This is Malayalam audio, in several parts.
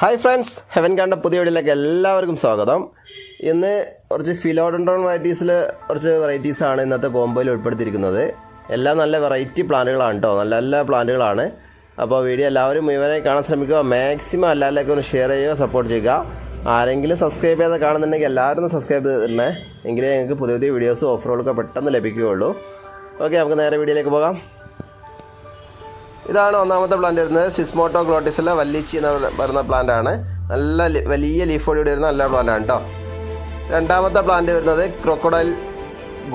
ഹായ് ഫ്രണ്ട്സ് ഹെവൻ കണ്ട പുതിയ വീഡിയോയിലേക്ക് എല്ലാവർക്കും സ്വാഗതം. ഇന്ന് കുറച്ച് ഫിലോഡൻഡ്രോൺ വെറൈറ്റീസിൽ കുറച്ച് വെറൈറ്റീസാണ് ഇന്നത്തെ കോമ്പോയിൽ ഉൾപ്പെടുത്തിയിരിക്കുന്നത്. എല്ലാം നല്ല വെറൈറ്റി പ്ലാന്റുകളാണ് കേട്ടോ നല്ല നല്ല പ്ലാന്റുകളാണ് അപ്പോൾ വീഡിയോ എല്ലാവരും ഇവരെ കാണാൻ ശ്രമിക്കുക. മാക്സിമം എല്ലാവരിലേക്കും ഒന്ന് ഷെയർ ചെയ്യുക സപ്പോർട്ട് ചെയ്യുക. ആരെങ്കിലും സബ്സ്ക്രൈബ് ചെയ്ത് കാണുന്നുണ്ടെങ്കിൽ എല്ലാവരും ഒന്ന് സബ്സ്ക്രൈബ് ചെയ്തിരുന്നേ എങ്കിലേ ഞങ്ങൾക്ക് പുതിയ പുതിയ വീഡിയോസും ഓഫറുകളൊക്കെ പെട്ടെന്ന് ലഭിക്കുകയുള്ളൂ. ഓക്കെ നമുക്ക് നേരെ വീഡിയോയിലേക്ക് പോകാം. ഇതാണ് ഒന്നാമത്തെ പ്ലാന്റ് വരുന്നത്. സിസ്മോട്ടോ ഗ്ലോട്ടിസിലെ വല്ലിച്ചി എന്ന് പറയുന്ന പ്ലാന്റ് ആണ്. നല്ല വലിയ ലീഫോടി വരുന്ന നല്ല പ്ലാന്റ് ആണ് കേട്ടോ രണ്ടാമത്തെ പ്ലാന്റ് വരുന്നത് ക്രൊക്കോഡൈൽ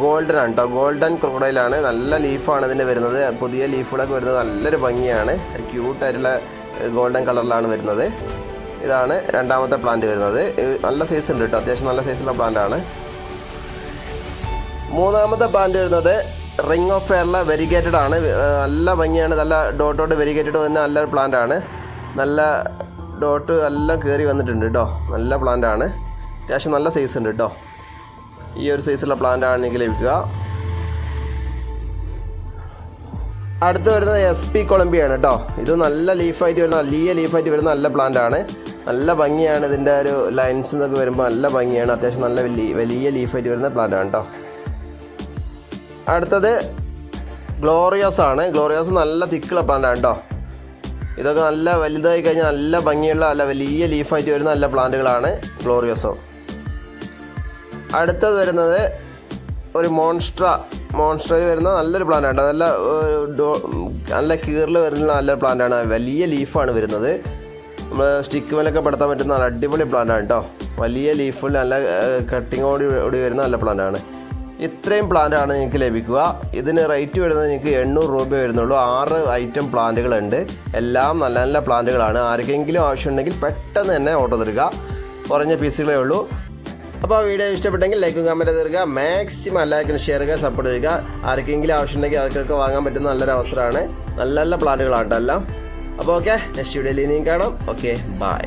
ഗോൾഡൻ ആണ് കേട്ടോ ഗോൾഡൻ ക്രൊക്കോഡൈൽ ആണ്. നല്ല ലീഫാണ് ഇതിന്റെ വരുന്നത്. പുതിയ ലീഫുകളൊക്കെ വരുന്നത് നല്ലൊരു ഭംഗിയാണ്. ക്യൂട്ടായിട്ടുള്ള ഗോൾഡൻ കളറിലാണ് വരുന്നത്. ഇതാണ് രണ്ടാമത്തെ പ്ലാന്റ് വരുന്നത്. നല്ല സൈസ് ഉണ്ട് കേട്ടോ അത്യാവശ്യം നല്ല സൈസുള്ള പ്ലാന്റ് ആണ്. മൂന്നാമത്തെ പ്ലാന്റ് വരുന്നത് റിംഗ് ഓഫ് ഫെയറിലെ വെരിഗേറ്റഡ് ആണ്. നല്ല ഭംഗിയാണ്. നല്ല ഡോട്ടോട്ട് വെരിഗേറ്റഡ് തന്നെ നല്ലൊരു പ്ലാന്റ് ആണ്. നല്ല ഡോട്ട് എല്ലാം കയറി വന്നിട്ടുണ്ട് കേട്ടോ നല്ല പ്ലാന്റ് ആണ്. അത്യാവശ്യം നല്ല സൈസ് ഉണ്ട് കേട്ടോ ഈ ഒരു സൈസുള്ള പ്ലാന്റ് ആണ് എനിക്ക് ലഭിക്കുക. അടുത്ത് വരുന്നത് എസ് പി കൊളംബിയാണ് കേട്ടോ ഇത് നല്ല ലീഫായിട്ട് വരുന്ന വലിയ ലീഫായിട്ട് വരുന്ന നല്ല പ്ലാന്റ് ആണ്. നല്ല ഭംഗിയാണ് ഇതിന്റെ ഒരു ലൈൻസ് എന്നൊക്കെ വരുമ്പോൾ നല്ല ഭംഗിയാണ്. അത്യാവശ്യം നല്ല വലിയ വലിയ ലീഫായിട്ട് വരുന്ന പ്ലാന്റ് ആണ് കേട്ടോ അടുത്തത് ഗ്ലോറിയസ് ആണ്. ഗ്ലോറിയസ് നല്ല തിക്കുള്ള പ്ലാന്റ് ആണ് കേട്ടോ ഇതൊക്കെ നല്ല വലുതായി കഴിഞ്ഞാൽ നല്ല ഭംഗിയുള്ള നല്ല വലിയ ലീഫായിട്ട് വരുന്ന നല്ല പ്ലാന്റുകളാണ് ഗ്ലോറിയസോ അടുത്തത് വരുന്നത് ഒരു മോൺസ്ട്ര മോൺസ്ട്രയിൽ വരുന്ന നല്ലൊരു പ്ലാന്റ് ആണ് നല്ല നല്ല കീറിൽ വരുന്ന നല്ല പ്ലാന്റ് ആണ്. വലിയ ലീഫാണ് വരുന്നത്. നമ്മൾ സ്റ്റിക്ക് മേലൊക്കെ പെടുത്താൻ പറ്റുന്ന നല്ല അടിപൊളി പ്ലാന്റ് ആണ് കേട്ടോ വലിയ ലീഫിൽ നല്ല കട്ടിങ്ങോടി ഓടി വരുന്ന നല്ല പ്ലാന്റ് ആണ്. ഇത്രയും പ്ലാന്റാണ് നിങ്ങൾക്ക് ലഭിക്കുക. ഇതിന് റേറ്റ് വരുന്നത് നിങ്ങൾക്ക് എണ്ണൂറ് രൂപ വരുന്നുള്ളൂ. ആറ് ഐറ്റം പ്ലാന്റുകളുണ്ട് എല്ലാം നല്ല നല്ല പ്ലാന്റുകളാണ് ആർക്കെങ്കിലും ആവശ്യമുണ്ടെങ്കിൽ പെട്ടെന്ന് തന്നെ ഓർഡർ തരിക. കുറഞ്ഞ പീസുകളേ ഉള്ളൂ. അപ്പോൾ വീഡിയോ ഇഷ്ടപ്പെട്ടെങ്കിൽ ലൈക്കും കമന്റ് തരിക. മാക്സിമം എല്ലാവർക്കും ഷെയർ ചെയ്യുക സപ്പോർട്ട് ചെയ്യുക. ആർക്കെങ്കിലും ആവശ്യമുണ്ടെങ്കിൽ ആർക്കൊക്കെ വാങ്ങാൻ പറ്റുന്ന നല്ലൊരു അവസരമാണ്. നല്ല നല്ല പ്ലാന്റുകളാണ് എല്ലാം. അപ്പോൾ ഓക്കെ നെക്സ്റ്റ് വീഡിയോയിൽ ഇനിയും കാണാം. Okay bye